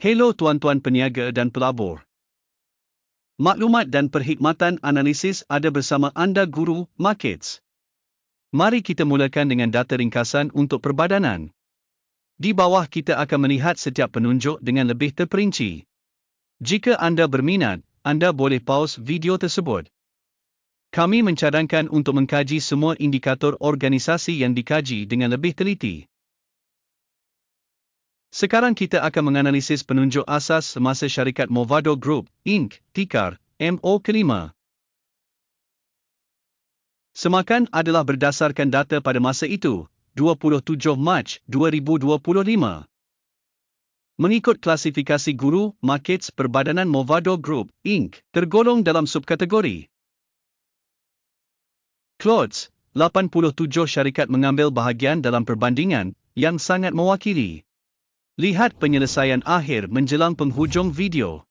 Hello tuan-tuan peniaga dan pelabur. Maklumat dan perkhidmatan analisis ada bersama anda Guru Markets. Mari kita mulakan dengan data ringkasan untuk perbadanan. Di bawah kita akan melihat setiap penunjuk dengan lebih terperinci. Jika anda berminat, anda boleh pause video tersebut. Kami mencadangkan untuk mengkaji semua indikator organisasi yang dikaji dengan lebih teliti. Sekarang kita akan menganalisis penunjuk asas semasa syarikat Movado Group, Inc., tikar, MO kelima. Semakan adalah berdasarkan data pada masa itu, 27 Mac 2025. Mengikut klasifikasi guru, markets perbadanan Movado Group, Inc., tergolong dalam subkategori. Clothes, 87 syarikat mengambil bahagian dalam perbandingan yang sangat mewakili. Lihat penyelesaian akhir menjelang penghujung video.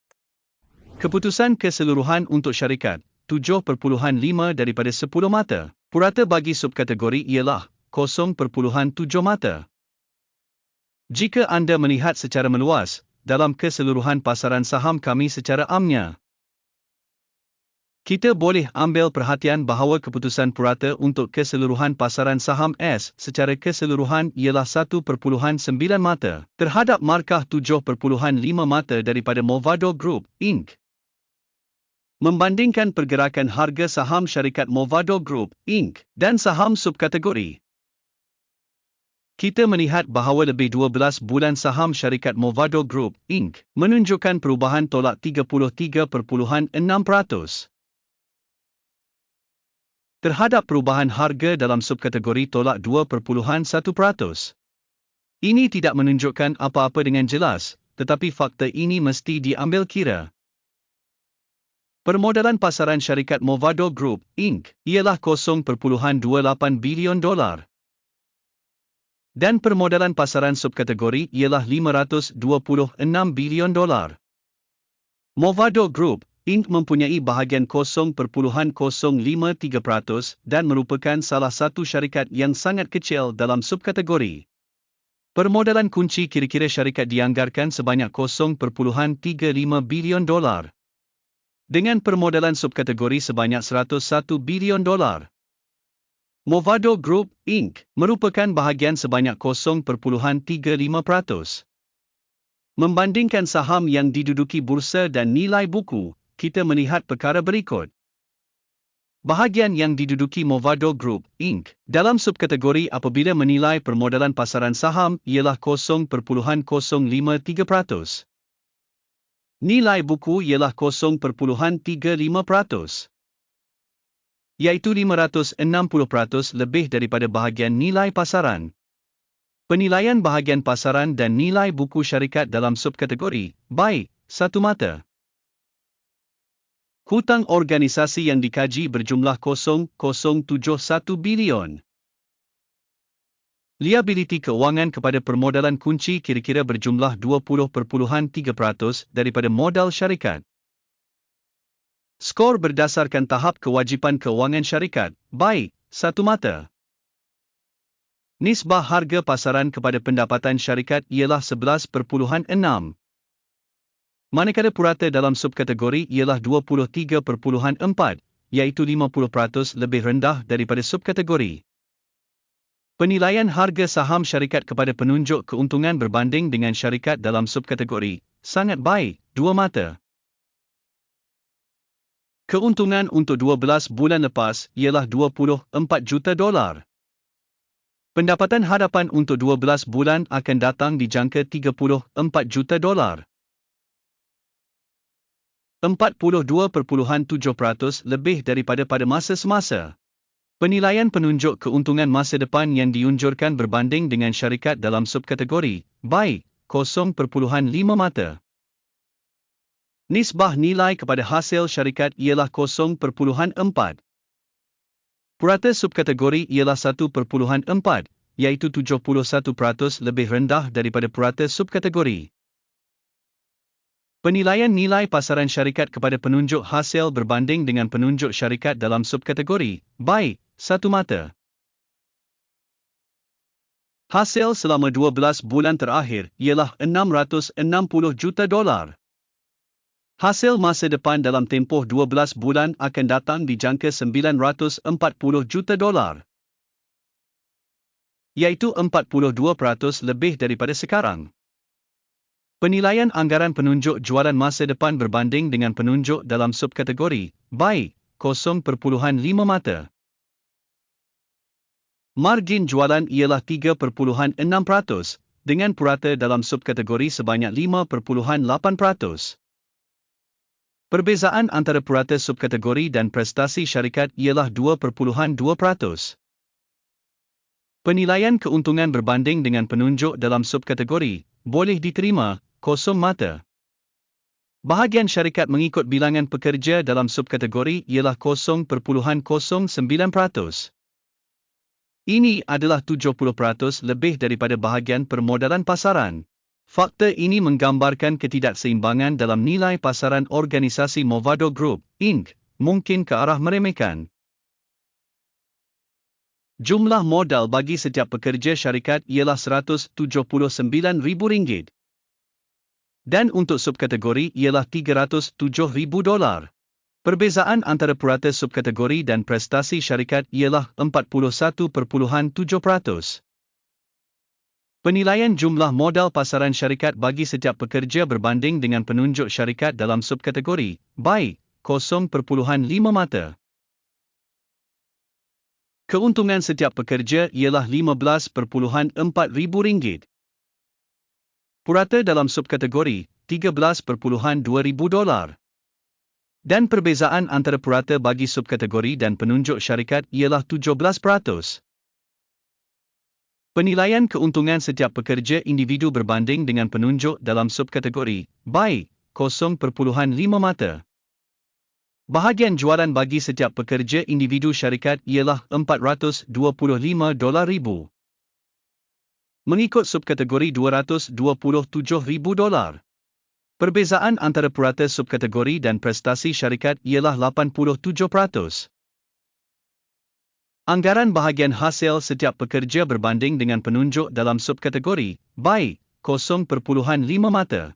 Keputusan keseluruhan untuk syarikat, 7.5 daripada 10 mata. Purata bagi subkategori ialah 0.7 mata. Jika anda melihat secara meluas, dalam keseluruhan pasaran saham kami secara amnya, kita boleh ambil perhatian bahawa keputusan purata untuk keseluruhan pasaran saham S secara keseluruhan ialah 1.9 mata terhadap markah 7.5 mata daripada Movado Group, Inc. Membandingkan pergerakan harga saham syarikat Movado Group, Inc. dan saham subkategori. Kita melihat bahawa lebih 12 bulan saham syarikat Movado Group, Inc. menunjukkan perubahan tolak 33.6% terhadap perubahan harga dalam subkategori tolak 2.1%. Ini tidak menunjukkan apa-apa dengan jelas, tetapi fakta ini mesti diambil kira. Permodalan pasaran syarikat Movado Group, Inc. ialah 0.28 bilion dolar. Dan permodalan pasaran subkategori ialah 526 bilion dolar. Movado Group, Inc. mempunyai bahagian 0.053% dan merupakan salah satu syarikat yang sangat kecil dalam subkategori. Permodalan kunci kira-kira syarikat dianggarkan sebanyak 0.35 bilion dolar. Dengan permodalan subkategori sebanyak 101 bilion dolar. Movado Group, Inc. merupakan bahagian sebanyak 0.35%. Membandingkan saham yang diduduki bursa dan nilai buku, kita melihat perkara berikut. Bahagian yang diduduki Movado Group, Inc. dalam subkategori apabila menilai permodalan pasaran saham ialah 0.053%. Nilai buku ialah 0.35%. Iaitu 560% lebih daripada bahagian nilai pasaran. Penilaian bahagian pasaran dan nilai buku syarikat dalam subkategori, baik, satu mata. Hutang organisasi yang dikaji berjumlah 0.071 bilion. Liability keuangan kepada permodalan kunci kira-kira berjumlah 20.3% daripada modal syarikat. Skor berdasarkan tahap kewajipan keuangan syarikat, baik, satu mata. Nisbah harga pasaran kepada pendapatan syarikat ialah 11.6 manakala purata dalam subkategori ialah 23.4, iaitu 50% lebih rendah daripada subkategori. Penilaian harga saham syarikat kepada penunjuk keuntungan berbanding dengan syarikat dalam subkategori, sangat baik, dua mata. Keuntungan untuk 12 bulan lepas ialah 24 juta dolar. Pendapatan hadapan untuk 12 bulan akan datang dijangka 34 juta dolar. 42.7% lebih daripada pada masa semasa. Penilaian penunjuk keuntungan masa depan yang diunjurkan berbanding dengan syarikat dalam subkategori, baik, 0.5 mata. Nisbah nilai kepada hasil syarikat ialah 0.4. Purata subkategori ialah 1.4, iaitu 71% lebih rendah daripada purata subkategori. Penilaian nilai pasaran syarikat kepada penunjuk hasil berbanding dengan penunjuk syarikat dalam subkategori, baik, satu mata. Hasil selama 12 bulan terakhir ialah 660 juta dolar. Hasil masa depan dalam tempoh 12 bulan akan datang dijangka 940 juta dolar. Iaitu 42% lebih daripada sekarang. Penilaian anggaran penunjuk jualan masa depan berbanding dengan penunjuk dalam subkategori, baik, 0.5 mata. Margin jualan ialah 3.6% dengan purata dalam subkategori sebanyak 5.8%. Perbezaan antara purata subkategori dan prestasi syarikat ialah 2.2%. Penilaian keuntungan berbanding dengan penunjuk dalam subkategori boleh diterima kosong mata. Bahagian syarikat mengikut bilangan pekerja dalam subkategori ialah 0.09%. Ini adalah 70% lebih daripada bahagian permodalan pasaran. Fakta ini menggambarkan ketidakseimbangan dalam nilai pasaran organisasi Movado Group, Inc. mungkin ke arah meremehkan. Jumlah modal bagi setiap pekerja syarikat ialah RM179,000. Dan untuk subkategori ialah $307,000. Perbezaan antara purata subkategori dan prestasi syarikat ialah 41.7%. Penilaian jumlah modal pasaran syarikat bagi setiap pekerja berbanding dengan penunjuk syarikat dalam subkategori, baik, 0.5 mata. Keuntungan setiap pekerja ialah RM15.4,000. Purata dalam subkategori, $13.2,000 dan perbezaan antara purata bagi subkategori dan penunjuk syarikat ialah 17%. Penilaian keuntungan setiap pekerja individu berbanding dengan penunjuk dalam subkategori, baik, 0.5 mata. Bahagian jualan bagi setiap pekerja individu syarikat ialah 425 dolar ribu. Mengikut subkategori 227 ribu dolar. Perbezaan antara purata subkategori dan prestasi syarikat ialah 87%. Anggaran bahagian hasil setiap pekerja berbanding dengan penunjuk dalam subkategori, baik, 0.5 mata.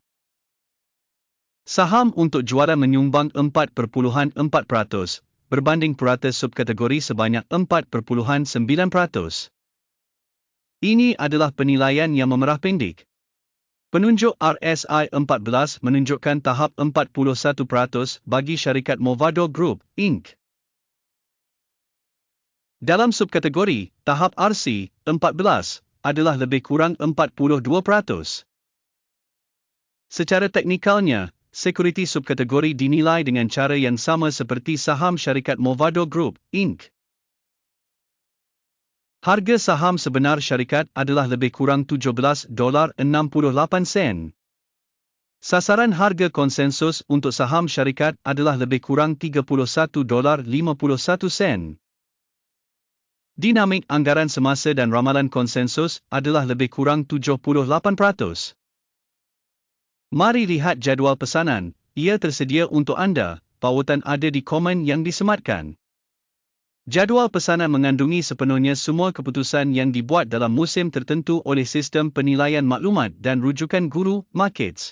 Saham untuk juara menyumbang 4.4%, berbanding purata subkategori sebanyak 4.9%. Ini adalah penilaian yang memerah pendek. Penunjuk RSI 14 menunjukkan tahap 41% bagi syarikat Movado Group, Inc. Dalam subkategori, tahap RC 14 adalah lebih kurang 42%. Secara teknikalnya, sekuriti subkategori dinilai dengan cara yang sama seperti saham syarikat Movado Group, Inc. Harga saham sebenar syarikat adalah lebih kurang 17 dolar 68 sen. Sasaran harga konsensus untuk saham syarikat adalah lebih kurang 31 dolar 51 sen. Dinamik anggaran semasa dan ramalan konsensus adalah lebih kurang 78%. Mari lihat jadual pesanan, ia tersedia untuk anda, pautan ada di komen yang disematkan. Jadual pesanan mengandungi sepenuhnya semua keputusan yang dibuat dalam musim tertentu oleh sistem penilaian maklumat dan rujukan guru markets.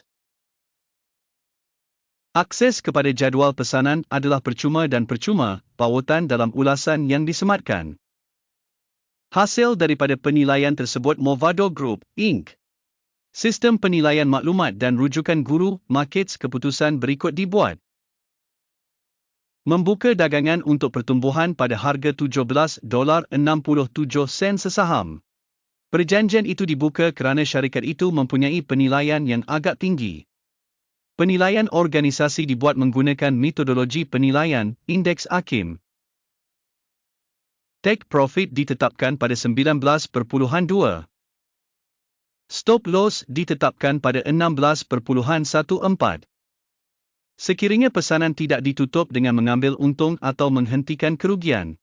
Akses kepada jadual pesanan adalah percuma dan percuma, pautan dalam ulasan yang disematkan. Hasil daripada penilaian tersebut Movado Group, Inc. Sistem penilaian maklumat dan rujukan guru markets keputusan berikut dibuat. Membuka dagangan untuk pertumbuhan pada harga 17 dolar 67 sen sesaham. Perjanjian itu dibuka kerana syarikat itu mempunyai penilaian yang agak tinggi. Penilaian organisasi dibuat menggunakan metodologi penilaian Indeks Akim. Take profit ditetapkan pada 19.2. Stop loss ditetapkan pada 16.14. Sekiranya pesanan tidak ditutup dengan mengambil untung atau menghentikan kerugian.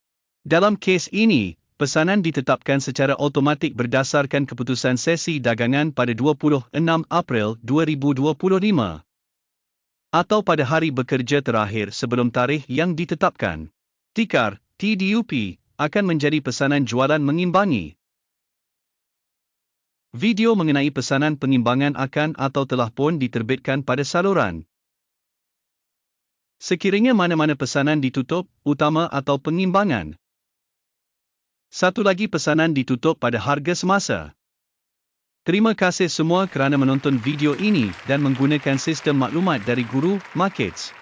Dalam kes ini, pesanan ditetapkan secara automatik berdasarkan keputusan sesi dagangan pada 26 April 2025 atau pada hari bekerja terakhir sebelum tarikh yang ditetapkan. Tikar, TDUP, akan menjadi pesanan jualan mengimbangi. Video mengenai pesanan pengimbangan akan atau telah pun diterbitkan pada saluran. Sekiranya mana-mana pesanan ditutup, utama atau pengimbangan. Satu lagi pesanan ditutup pada harga semasa. Terima kasih semua kerana menonton video ini dan menggunakan sistem maklumat dari Guru Markets.